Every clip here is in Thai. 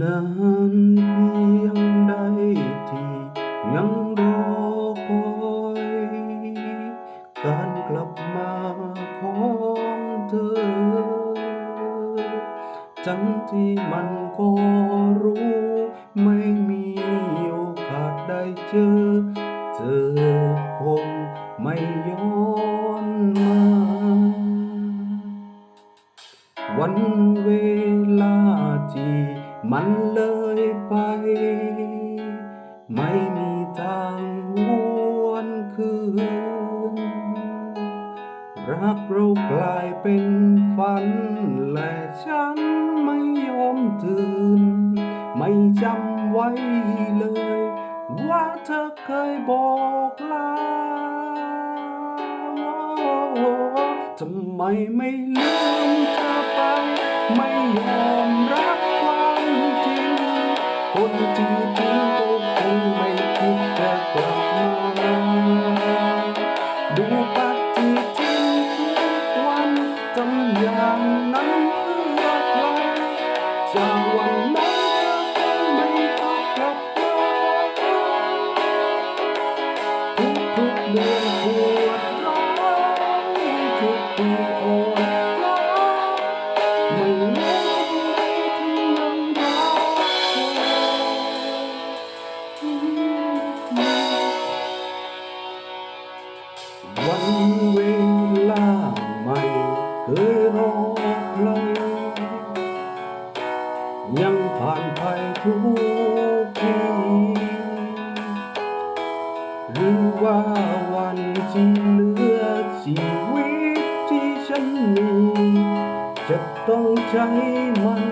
นานเพียงใดที่ยังรอคอยการกลับมาของเธอ ทั้งที่มันก็รู้ ไม่มีโอกาสได้เจอ เธอคงไม่ย้อนมา วัน มันเลยไป ไม่มีทางหวนคืน รักเรากลายเป็นฝัน และฉันไม่ยอมตื่น ไม่จำไว้เลย ว่าเธอเคยบอกลาทำไมไม่ลืมเธอไป ไม่ยอม คน วันเวลาไม่เคยรอใครยังผ่านไปทุกทีหรือว่าวันที่เหลือชีวิตที่ฉันมี จะต้องใช้มัน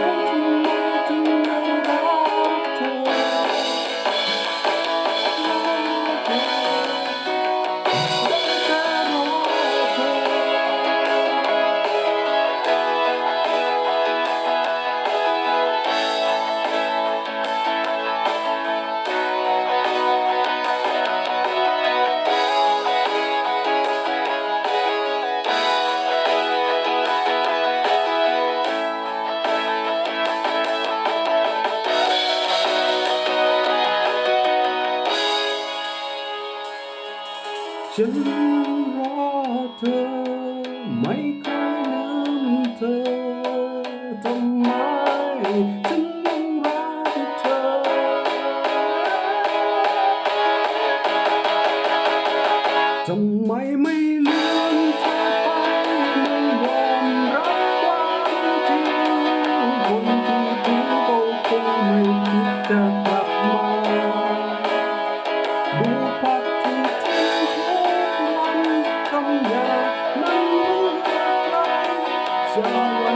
ฉันรอเธอ ไม่เคยลืมเธอทำไมฉันยังรักเธอ ทำไมไม่ลืมเธอไปไม่ยอมรับความจริงคนที่ทิ้งก็คงไม่คิดจะ จ